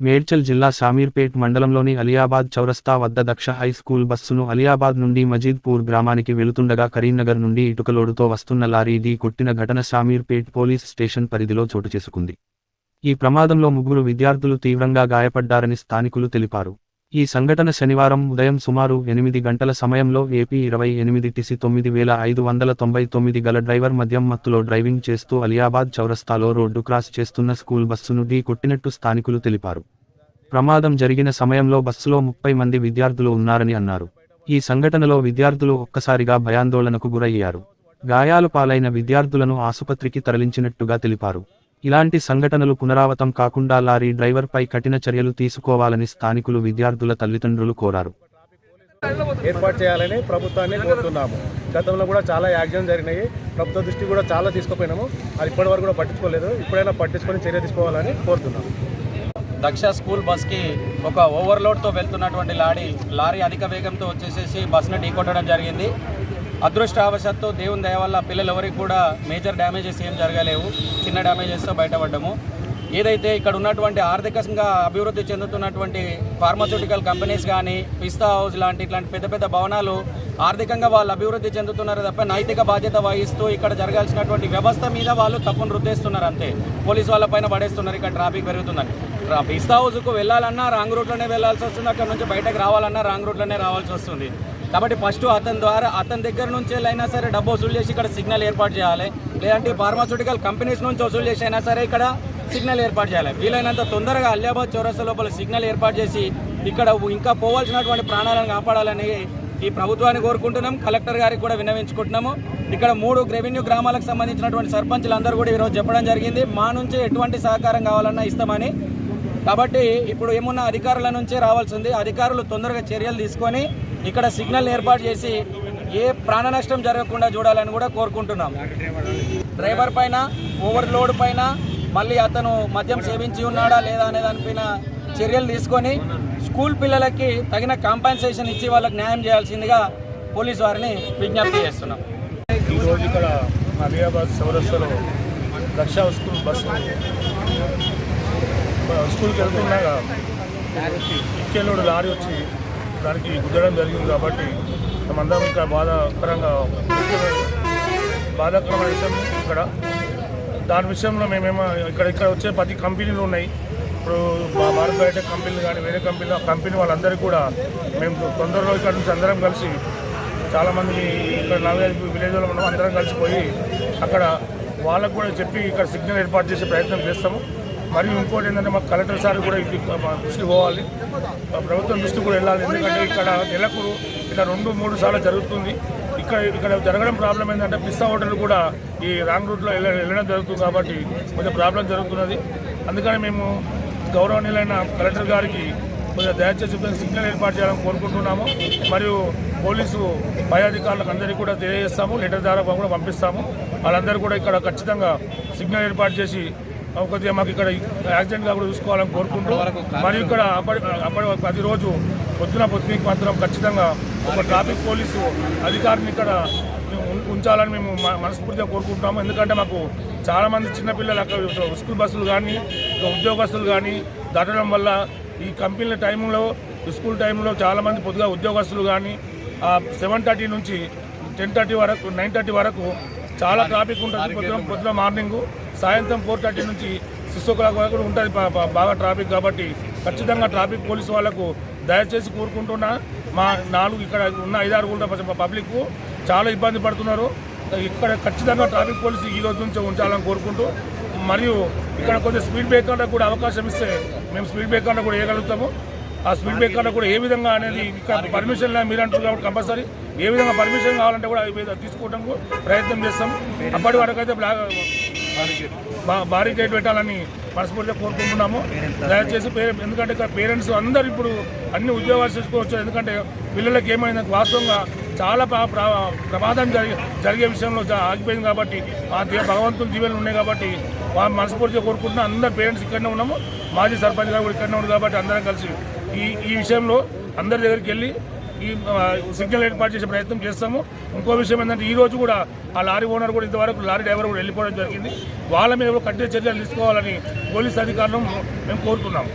మేడ్చల్ జిల్లా షామీర్పేట్ మండలంలోని అలియాబాద్ చౌరస్తా వద్ద దక్ష హై స్కూల్ బస్సును అలియాబాద్ నుండి మజీద్పూర్ గ్రామానికి వెళుతుండగా కరీంనగర్ నుండి ఇటుకలోడుతో వస్తున్న లారీ ఢీ కొట్టిన ఘటన షామీర్పేట్ పోలీస్ స్టేషన్ పరిధిలో చోటు చేసుకుంది. ఈ ప్రమాదంలో ముగ్గురు విద్యార్థులు తీవ్రంగా గాయపడ్డారని స్థానికులు తెలిపారు. ఈ సంఘటన శనివారం ఉదయం సుమారు ఎనిమిది గంటల సమయంలో ఏపీ ఇరవై ఎనిమిది టిసి తొమ్మిది వేల ఐదు వందల తొంభై తొమ్మిది గల డ్రైవర్ మద్యం మత్తులో డ్రైవింగ్ చేస్తూ అలియాబాద్ చౌరస్తాలో రోడ్డు క్రాస్ చేస్తున్న స్కూల్ బస్సును ఢీ కొట్టినట్టు స్థానికులు తెలిపారు. ప్రమాదం జరిగిన సమయంలో బస్సులో ముప్పై మంది విద్యార్థులు ఉన్నారని అన్నారు. ఈ సంఘటనలో విద్యార్థులు ఒక్కసారిగా భయాందోళనకు గురయ్యారు. గాయాలు పాలైన విద్యార్థులను ఆసుపత్రికి తరలించినట్టుగా తెలిపారు. ఇలాంటి సంఘటనలు పునరావతం కాకుండా లారీ డ్రైవర్పై కఠిన చర్యలు తీసుకోవాలని స్థానికులు విద్యార్థుల తల్లిదండ్రులు కోరారు. ఏర్పాటు చేయాలని ప్రభుత్వాన్ని కోరుతున్నాము. గతంలో కూడా చాలా యాక్సిడెంట్ జరిగినాయి. ప్రభుత్వ దృష్టి కూడా చాలా తీసుకుపోయినాము. అది ఇప్పటి వరకు కూడా పట్టించుకోలేదు. ఇప్పుడైనా పట్టించుకొని చర్య తీసుకోవాలని కోరుతున్నాము. దక్ష స్కూల్ బస్కి ఒక ఓవర్లోడ్తో వెళ్తున్నటువంటి లారీ లారీ అధిక వేగంతో వచ్చేసేసి బస్సును ఢీకొట్టడం జరిగింది. అదృష్టవశాత్తు దేవుని దయ వల్ల పిల్లలు ఎవరికి కూడా మేజర్ డ్యామేజెస్ ఏం జరగలేవు. చిన్న డ్యామేజెస్తో బయటపడ్డాము. ఏదైతే ఇక్కడ ఉన్నటువంటి ఆర్థికంగా అభివృద్ధి చెందుతున్నటువంటి ఫార్మాస్యూటికల్ కంపెనీస్ కానీ పిస్తా హౌస్ లాంటి ఇట్లాంటి పెద్ద పెద్ద భవనాలు ఆర్థికంగా వాళ్ళు అభివృద్ధి చెందుతున్నారు తప్ప నైతిక బాధ్యత వహిస్తూ ఇక్కడ జరగాల్సినటువంటి వ్యవస్థ మీద వాళ్ళు తప్పును రుద్దేస్తున్నారు అంతే. పోలీస్ వాళ్ళ పైన పడేస్తున్నారు ఇక్కడ ట్రాఫిక్ పెరుగుతుందని. ట్రా- పిస్తా హౌస్కు వెళ్ళాలన్నా రాంగ్ రూట్లోనే వెళ్ళాల్సి వస్తుంది అక్కడ నుంచి బయటకు రావాలన్నా రాంగ్ రూట్లోనే రావాల్సి వస్తుంది. కాబట్టి ఫస్ట్ అతని ద్వారా అతని దగ్గర నుంచి అయినా సరే డబ్బు వసూలు చేసి ఇక్కడ సిగ్నల్ ఏర్పాటు చేయాలి. లేదంటే ఫార్మాస్యూటికల్ కంపెనీస్ నుంచి వసూలు చేసి అయినా సరే ఇక్కడ సిగ్నల్ ఏర్పాటు చేయాలి. వీలైనంత తొందరగా అలియాబాద్ చౌరస్తా లోపల సిగ్నల్ ఏర్పాటు చేసి ఇక్కడ ఇంకా పోవాల్సినటువంటి ప్రాణాలను కాపాడాలని ఈ ప్రభుత్వాన్ని కోరుకుంటున్నాం. కలెక్టర్ గారికి కూడా విన్నవించుకుంటున్నాము. ఇక్కడ మూడు రెవెన్యూ గ్రామాలకు సంబంధించినటువంటి సర్పంచులు అందరూ కూడా ఈరోజు చెప్పడం జరిగింది. మా నుంచి ఎటువంటి సహకారం కావాలన్నా ఇస్తామని. కాబట్టి ఇప్పుడు ఏమున్న అధికారుల నుంచే రావాల్సింది అధికారులు తొందరగా చర్యలు తీసుకొని ఇక్కడ సిగ్నల్ ఏర్పాటు చేసి ఏ ప్రాణ నష్టం జరగకుండా చూడాలని కూడా కోరుకుంటున్నాం. డ్రైవర్ పైన ఓవర్లోడ్ పైన మళ్ళీ అతను మద్యం సేవించి ఉన్నాడా లేదా అనే దానిపైన చర్యలు తీసుకొని స్కూల్ పిల్లలకి తగిన కాంపెన్సేషన్ ఇచ్చి వాళ్ళకి న్యాయం చేయాల్సిందిగా పోలీసు వారిని విజ్ఞప్తి చేస్తున్నాం. ఈరోజు ఇక్కడ అలియాబాద్ చౌరస్తాలో దక్ష స్కూల్ బస్సు స్కూల్కి వెళ్తుండగా ఇక్కేలోడు లారీ వచ్చి దానికి గుద్దడం జరిగింది కాబట్టి మేమందరం ఇక్కడ బాధాకరంగా బాధాకరమైన విషయం ఇక్కడ. దాని విషయంలో మేమేమో ఇక్కడ ఇక్కడ వచ్చే ప్రతి కంపెనీలు ఉన్నాయి. ఇప్పుడు భారత్ బయోటెక్ కంపెనీలు కానీ వేరే కంపెనీలు కంపెనీ వాళ్ళందరికీ కూడా మేము తొందరలో ఇక్కడ నుంచి అందరం కలిసి చాలామంది ఇక్కడ నలభై విలేజ్లో ఉన్నాం అందరం కలిసిపోయి అక్కడ వాళ్ళకు కూడా చెప్పి ఇక్కడ సిగ్నల్ ఏర్పాటు చేసే ప్రయత్నం చేస్తాము. మరియు ఇంకోటి ఏంటంటే మాకు కలెక్టర్ సార్ కూడా ఇది దృష్టి దృష్టికి పోవాలి. ప్రభుత్వం దృష్టి కూడా వెళ్ళాలి. ఎందుకంటే ఇక్కడ నెలకు ఇక్కడ రెండు మూడు సార్లు జరుగుతుంది. ఇక్కడ ఇక్కడ జరగడం ప్రాబ్లం ఏంటంటే పిస్తా హోటల్ కూడా ఈ రాంగ్ రూట్లో వెళ్ళడం జరుగుతుంది కాబట్టి కొంచెం ప్రాబ్లం జరుగుతున్నది. అందుకని మేము గౌరవనీయులైన కలెక్టర్ గారికి కొంచెం దయచేసి సిగ్నల్ ఏర్పాటు చేయాలని కోరుకుంటున్నాము. మరియు పోలీసు పై అధికారులకు అందరికీ కూడా తెలియజేస్తాము. లెటర్ ద్వారా కూడా పంపిస్తాము. వాళ్ళందరూ కూడా ఇక్కడ ఖచ్చితంగా సిగ్నల్ ఏర్పాటు చేసి కొద్దిగా మాకు ఇక్కడ యాక్సిడెంట్ కాకుండా చూసుకోవాలని కోరుకుంటూ మరియు ఇక్కడ అప్పటి అప్పటి ప్రతిరోజు పొద్దున పొద్దునకి మాత్రం ఖచ్చితంగా ఒక ట్రాఫిక్ పోలీసు అధికారిని ఇక్కడ ఉంచాలని మేము మనస్ఫూర్తిగా కోరుకుంటున్నాము. ఎందుకంటే మాకు చాలామంది చిన్నపిల్లలు అక్కడ స్కూల్ బస్సులు కానీ ఉద్యోగస్తులు కానీ దాటడం వల్ల ఈ కంపెనీల టైంలో స్కూల్ టైంలో చాలామంది పొద్దుగా ఉద్యోగస్తులు కానీ సెవెన్ థర్టీ నుంచి టెన్ థర్టీ వరకు నైన్ థర్టీ వరకు చాలా ట్రాఫిక్ ఉంటుంది. పొద్దున పొద్దున మార్నింగ్ సాయంత్రం ఫోర్ థర్టీ నుంచి సిక్స్ ఓ క్లాక్ వరకు ఉంటుంది బాగా ట్రాఫిక్ కాబట్టి ఖచ్చితంగా ట్రాఫిక్ పోలీసు వాళ్ళకు దయచేసి కోరుకుంటున్నా. మా నాలుగు ఇక్కడ ఉన్న ఐదారు కూడా పబ్లిక్ చాలా ఇబ్బంది పడుతున్నారు. ఇక్కడ ఖచ్చితంగా ట్రాఫిక్ పోలీసు ఈ రోజు నుంచి ఉంచాలని కోరుకుంటూ మరియు ఇక్కడ కొంచెం స్పీడ్ బ్రేకర్లకు కూడా అవకాశం ఇస్తే మేము స్పీడ్ బ్రేకర్లు కూడా వేయగలుగుతాము. ఆ స్పీడ్ బ్రేకర్లు కూడా ఏ విధంగా అనేది ఇక్కడ పర్మిషన్ మీరు అంటారు కాబట్టి కంపల్సరీ ఏ విధంగా పర్మిషన్ కావాలంటే కూడా అవి ప్రయత్నం చేస్తాం. అప్పటి వరకు అయితే బారికేడ్ భారీ పెట్టాలని మనస్ఫూర్తిగా కోరుకుంటున్నాము. దయచేసి ఎందుకంటే పేరెంట్స్ అందరు ఇప్పుడు అన్ని ఉద్యోగాలు చేసుకోవచ్చు. ఎందుకంటే పిల్లలకి ఏమైంది వాస్తవంగా చాలా ప్ర- ప్రమాదం జరిగే జరిగే విషయంలో ఆగిపోయింది కాబట్టి ఆ దే- భగవంతుని దీవెనలు ఉన్నాయి కాబట్టి వాళ్ళు మనస్ఫూర్తిగా కోరుకుంటున్నా అందరు పేరెంట్స్ ఇక్కడనే ఉన్నాము. మాజీ సర్పంచ్ గారు కూడా ఇక్కడనే ఉన్నారు కాబట్టి అందరం కలిసి ఈ ఈ విషయంలో అందరి దగ్గరికి వెళ్ళి ఈ సిగ్నల్ ఏర్పాటు చేసే ప్రయత్నం చేస్తాము. ఇంకో విషయం ఏంటంటే ఈ రోజు కూడా ఆ లారీ ఓనర్ కూడా ఇంతవరకు లారీ డ్రైవర్ కూడా వెళ్ళిపోవడం జరిగింది. వాళ్ళ మీద కూడా కఠిన చర్యలు తీసుకోవాలని పోలీస్ అధికారులను మేము కోరుతున్నాము.